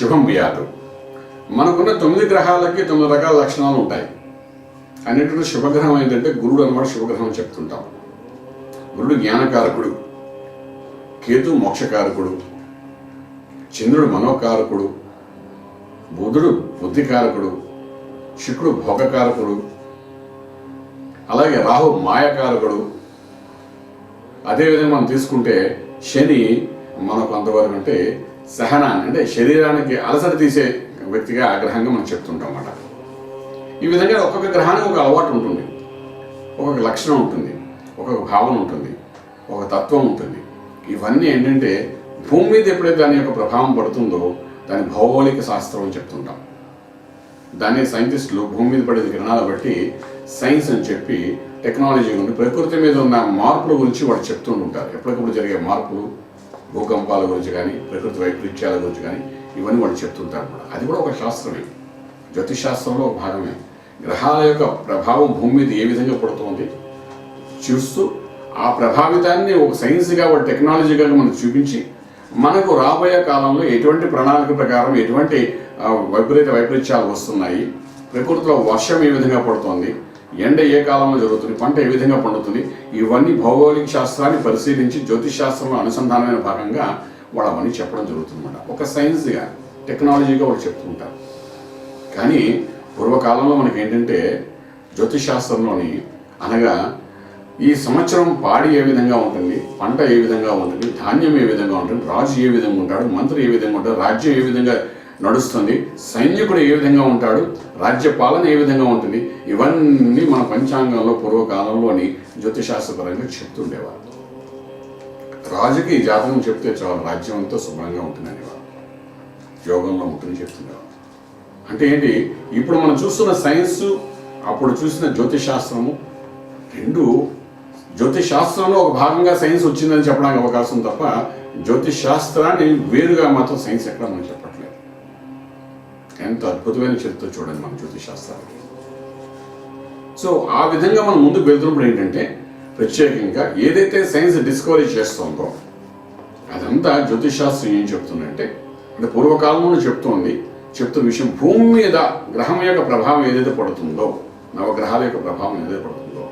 శుభం వ్యాధు మనకున్న తొమ్మిది గ్రహాలకి తొమ్మిది రకాల లక్షణాలు ఉంటాయి. అన్నిటిలో శుభగ్రహం ఏంటంటే గురుడు అనమాట శుభగ్రహం అని చెప్తుంటాం. గురుడు జ్ఞానకారకుడు. కేతు మోక్షకారకుడు. చంద్రుడు మనోకారకుడు. బుధుడు బుద్ధికారకుడు. శుక్రుడు భోగకారకుడు. అలాగే రాహు మాయకారకుడు. అదేవిధంగా మనం తీసుకుంటే శని మనకు అంతవరకు అంటే సహనాన్ని అంటే శరీరానికి అలసట తీసే వ్యక్తిగా గ్రహంగా మనం చెప్తుంటాం అన్నమాట. ఈ విధంగా ఒక్కొక్క గ్రహానికి ఒక అలవాటు ఉంటుంది. ఒక్కొక్క లక్షణం ఉంటుంది. ఒక్కొక్క భావన ఉంటుంది. ఒక తత్వం ఉంటుంది. ఇవన్నీ ఏంటంటే భూమి మీద ఎప్పుడైతే దాని యొక్క ప్రభావం పడుతుందో దాని భౌగోళిక శాస్త్రం అని చెప్తుంటాం. దాన్ని సైంటిస్టులు భూమి మీద పడే కిరణాలు బట్టి సైన్స్ అని చెప్పి టెక్నాలజీ గురించి ప్రకృతి మీద ఉన్న మార్పుల గురించి వాళ్ళు చెప్తుంటుంటారు. ఎప్పటికప్పుడు జరిగే మార్పులు భూకంపాల గురించి కానీ ప్రకృతి వైపరీత్యాల గురించి కానీ ఇవన్నీ వాళ్ళు చెప్తుంటారు కూడా. అది కూడా ఒక శాస్త్రమే. జ్యోతిష్ శాస్త్రంలో ఒక భాగమే. గ్రహాల యొక్క ప్రభావం భూమి మీద ఏ విధంగా పడుతుంది? చూస్తూ ఆ ప్రభావితాన్ని ఒక సైన్స్గా ఒక టెక్నాలజీగా మనం చూపించి మనకు రాబోయే కాలంలో ఎటువంటి ప్రణాళిక ప్రకారం ఎటువంటి వైపరీత వైపరీత్యాలు వస్తున్నాయి? ప్రకృతిలో వర్షం ఏ విధంగా పడుతోంది? ఎండ ఏ కాలంలో జరుగుతుంది పంట ఏ విధంగా పండుతుంది ఇవన్నీ భౌగోళిక శాస్త్రాన్ని పరిశీలించి జ్యోతిష్ శాస్త్రంలో అనుసంధానమైన భాగంగా వాళ్ళు అవన్నీ చెప్పడం జరుగుతుందన్నమాట. ఒక సైన్స్గా టెక్నాలజీగా వాళ్ళు చెప్తుంటారు. కానీ పూర్వకాలంలో మనకి ఏంటంటే జ్యోతిష్ శాస్త్రంలోని అనగా ఈ సంవత్సరం పాడి ఏ విధంగా ఉంటుంది పంట ఏ విధంగా ఉంటుంది ధాన్యం ఏ విధంగా ఉంటుంది రాజు ఏ విధంగా ఉంటాడు మంత్రి ఏ విధంగా ఉంటాడు రాజ్యం ఏ విధంగా నడుస్తుంది. సైనికుడు ఏ విధంగా ఉంటాడు? రాజ్య పాలన ఏ విధంగా ఉంటుంది? ఇవన్నీ మన పంచాంగంలో పూర్వకాలంలోని జ్యోతిశాస్త్రపరంగా చెప్తుండేవారు. రాజుకి జాతకం చెప్తే చాలు రాజ్యం అంతా శుభ్రంగా ఉంటుంది అనేవారు యోగంలో ఉంటుంది చెప్తుండేవారు. అంటే ఏంటి? ఇప్పుడు మనం చూస్తున్న సైన్స్ అప్పుడు చూసిన జ్యోతిష్ శాస్త్రము రెండు జ్యోతిష్ శాస్త్రంలో ఒక భాగంగా సైన్స్ వచ్చిందని చెప్పడానికి అవకాశం తప్ప జ్యోతిష్ శాస్త్రాన్ని వేరుగా మాత్రం సైన్స్ ఎక్కడ మనం చెప్పట్లేదు. ఎంత అద్భుతమైన చరిత్ర చూడండి మన జ్యోతిష్ శాస్త్రానికి సో ఆ విధంగా మనం ముందుకు వెళ్తున్నప్పుడు ఏంటంటే ప్రత్యేకంగా ఏదైతే సైన్స్ డిస్కవరీ చేస్తుందో అదంతా జ్యోతిష్ శాస్త్రం ఏం చెప్తుందంటే అంటే పూర్వకాలంలో చెప్తోంది చెప్తున్న విషయం భూమి మీద గ్రహం యొక్క ప్రభావం ఏదైతే పడుతుందో నవగ్రహాల యొక్క ప్రభావం ఏదైతే పడుతుందో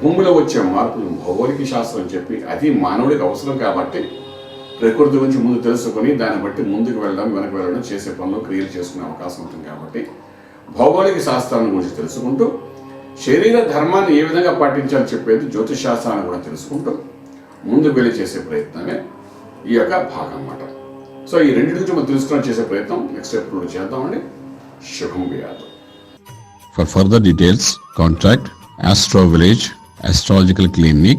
భూమిలో వచ్చే మార్పులు భౌగోళిక శాస్త్రం చెప్పి అది మానవుడికి అవసరం కాబట్టి ప్రకృతి గురించి ముందు తెలుసుకొని దాన్ని బట్టి ముందుకు వెళ్ళడం వెనక్కి వెళ్ళడం చేసే పనులు క్రియలు చేసుకునే అవకాశం ఉంటుంది కాబట్టి భౌగోళిక శాస్త్రాన్ని గురించి తెలుసుకుంటూ శరీర ధర్మాన్ని ఏ విధంగా పాటించాలో చెప్పేది జ్యోతిష్ శాస్త్రాన్ని కూడా తెలుసుకుంటూ ముందుకు వెళ్ళి చేసే ప్రయత్నమే ఈ యొక్క భాగం అన్నమాట. సో ఈ రెండింటి గురించి మనం తెలుసుకోవడం చేసే ప్రయత్నం నెక్స్ట్ ఎప్పుడు చేద్దామండి. శుభం వ్యాధం. For further details contact astro village Astrological Clinic,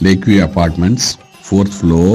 Lakeview Apartments, 4th floor,